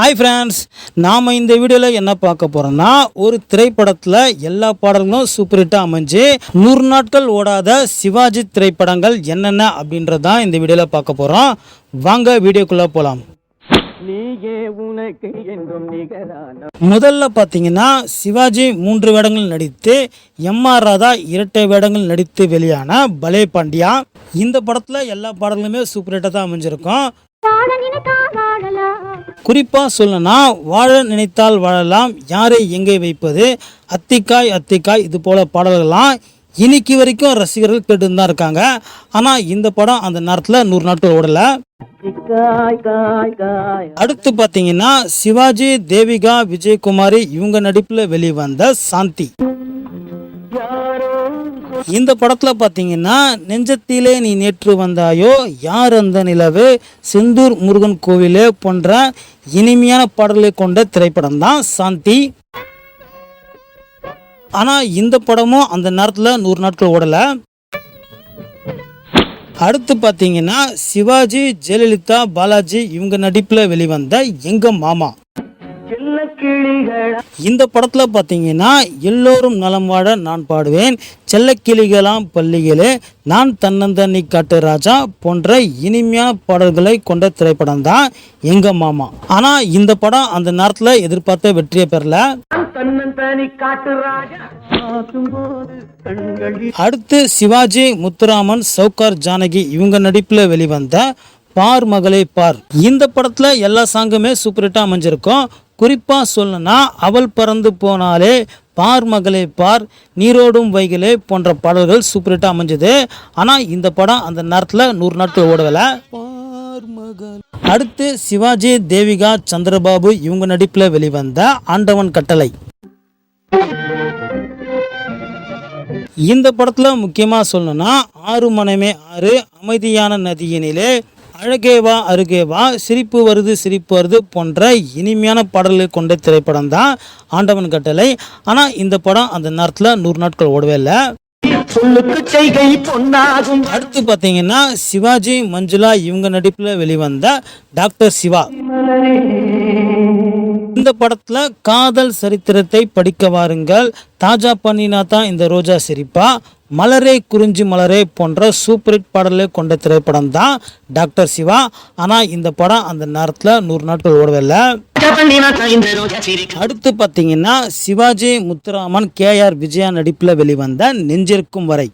Hi friends நாம் இந்த வீடியோவில் என்ன பார்க்க போகிறோம்னா ஒரு திரைப்படத்தில் எல்லா பாடல்களும் சூப்பர் ஹிட்டாக அமைஞ்சு நூறு நாட்கள் ஓடாத சிவாஜி திரைப்படங்கள் என்னென்ன அப்படின்றது தான் இந்த வீடியோவில் பார்க்க போகிறோம் வாங்க வீடியோக்குள்ளே போகலாம் முதல்ல பார்த்தீங்கன்னா சிவாஜி மூன்று வேடங்கள் நடித்து எம் ஆர் ராதா இரட்டை வேடங்கள் நடித்து வெளியான பலே பாண்டியா. இந்த படத்தில் எல்லா பாடல்களுமே சூப்பர் ஹிட்டாக தான் அமைஞ்சிருக்கும். குறிப்பாக சொல்லணும்னா வாழ நினைத்தால் வாழலாம் யாரை எங்கே வைப்பது அத்திக்காய் அத்திக்காய் இது போல பாடல்கள்லாம் இன்னைக்கு வரைக்கும் ரசிகர்கள் கேட்டு தான் இருக்காங்க. ஆனால் இந்த படம் அந்த நேரத்தில் நூறு நாட்கள் ஓடலை. அடுத்து பார்த்தீங்கன்னா சிவாஜி தேவிகா விஜயகுமாரி இவங்க நடிப்பில் வெளிவந்த சாந்தி. இந்த படத்தில் பார்த்தீங்கன்னா நெஞ்சத்திலே நீ நேற்று வந்தாயோ யார் அந்த நிலவு? செந்தூர் முருகன் கோவிலே போன்ற இனிமையான பாடல்களை கொண்ட திரைப்படம் தான் சாந்தி. ஆனால் இந்த படமும் அந்த நேரத்தில் நூறு நாட்கள் ஓடலை. அடுத்து பார்த்தீங்கன்னா சிவாஜி ஜெயலலிதா பாலாஜி இவங்க நடிப்பில் வெளிவந்த எங்கள் மாமா. இந்த படத்தில் பார்த்தீங்கன்னா எல்லோரும் நலம் வாழ நான் பாடுவேன். செல்லக்கிளிகளாம் பள்ளிகளே நான் தன்னந்தண்ணி காட்டு ராஜா போன்ற இனிமையான பாடல்களை கொண்ட திரைப்படம் தான் எங்க மாமா. ஆனால் இந்த படம் அந்த நேரத்தில் எதிர்பார்த்த வெற்றியை பெறல. அடுத்து சிவாஜி முத்துராமன் சவுகார் ஜானகி இவங்க நடிப்பில் வெளிவந்த பார் மகளே பார். இந்த படத்தில் எல்லா சாங்குமே சூப்பர் ஹிட்டாக அமைஞ்சிருக்கும். குறிப்பாக சொல்லணும்னா அவள் பறந்து போனாலே பார் மகளே பார் நீரோடும் வைகளே போன்ற பாடல்கள் சூப்பர் ஹிட்டாக அமைஞ்சது. ஆனால் இந்த படம் அந்த நேரத்தில் நூறு நாட்கள் ஓடவில்லை அடுத்து சிவாஜி தேவிகா சந்திரபாபு இவங்க நடிப்பில் வெளிவந்த ஆண்டவன் கட்டளை. இந்த படத்தில் முக்கியமாக சொல்லணும்னா ஆறு மனமே ஆறு அமைதியான நதியினிலே அழகேவா அருகேவா சிரிப்பு வருது சிரிப்பு வருது போன்ற இனிமையான பாடல்களை கொண்ட திரைப்படம் தான் ஆண்டவன் கட்டளை. ஆனால் இந்த படம் அந்த நேரத்தில் நூறு நாட்கள் ஓடவே இல்லை. அடுத்து பார்த்தீங்கன்னா சிவாஜி மஞ்சுளா இவங்க நடிப்பில் வெளிவந்த டாக்டர் சிவா. இந்த படத்தில் காதல் சரித்திரத்தை படிக்க வாருங்கள். தாஜா பண்ணினா தான் இந்த ரோஜா சிரிப்பா. மலரே குறிஞ்சி மலரே போன்ற சூப்பர் ஹிட் பாடலை கொண்ட திரைப்படம் தான் டாக்டர் சிவா. ஆனால் இந்த படம் அந்த நேரத்தில் நூறு நாட்கள் ஓடவில்லை. அடுத்து பார்த்தீங்கன்னா சிவாஜி முத்துராமன் கேஆர் விஜயா நடிப்பில் வெளிவந்த நெஞ்சிருக்கும் வரை.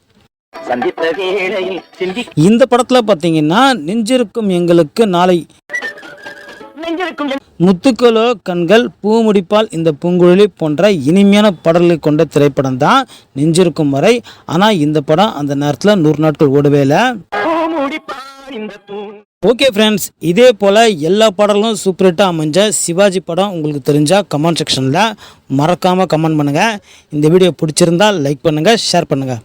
இந்த படத்தில் பார்த்தீங்கன்னா நெஞ்சிருக்கும் எங்களுக்கு நாளை நெஞ்சிருக்கும் என் முத்துக்களோ கண்கள் பூ முடிப்பால் இந்த பூங்குழலி போன்ற இனிமையான பாடல்களை கொண்ட திரைப்படம் தான் நெஞ்சிருக்கும் வரை. ஆனால் இந்த படம் அந்த நேரத்தில் நூறு நாட்கள் ஓடவே இல்லை. ஓகே ஃப்ரெண்ட்ஸ் இதே போல் எல்லா பாடலும் சூப்பர் ஹிட்டாக அமைஞ்ச சிவாஜி படம் உங்களுக்கு தெரிஞ்சால் கமெண்ட் செக்ஷனில் மறக்காமல் கமெண்ட் பண்ணுங்கள் இந்த வீடியோ பிடிச்சிருந்தால் லைக் பண்ணுங்கள் ஷேர் பண்ணுங்கள்